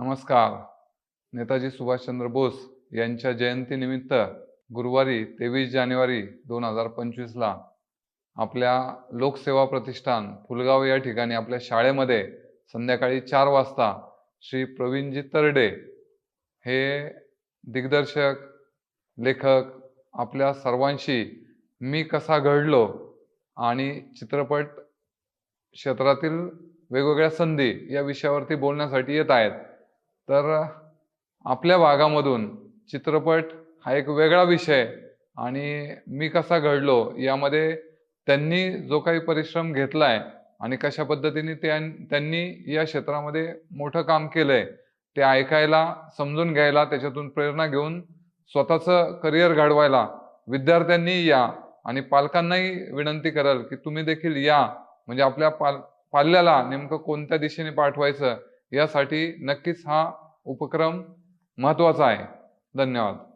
नमस्कार. नेताजी सुभाषचंद्र बोस यांच्या जयंतीनिमित्त गुरुवारी तेवीस जानेवारी दोन हजार पंचवीसला आपल्या लोकसेवा प्रतिष्ठान फुलगाव या ठिकाणी आपल्या शाळेमध्ये संध्याकाळी चार वाजता श्री प्रवीणजी तरडे हे दिग्दर्शक लेखक आपल्या सर्वांशी मी कसा घडलो आणि चित्रपट क्षेत्रातील वेगवेगळ्या संधी या विषयावरती बोलण्यासाठी येत आहेत. तर आपल्या भागामधून चित्रपट हा एक वेगळा विषय आणि मी कसा घडलो यामध्ये त्यांनी जो काही परिश्रम घेतलाय आणि कशा पद्धतीने त्यां त्यांनी या क्षेत्रामध्ये मोठं काम केलंय ते ऐकायला समजून घ्यायला त्याच्यातून प्रेरणा घेऊन स्वतःचं करिअर घडवायला विद्यार्थ्यांनी या आणि पालकांनाही विनंती कराल की तुम्ही देखील या. म्हणजे आपल्या पाल पाल्याला नेमकं कोणत्या दिशेने पाठवायचं यासाठी नक्कीच हा उपक्रम महत्त्वाचा आहे. धन्यवाद.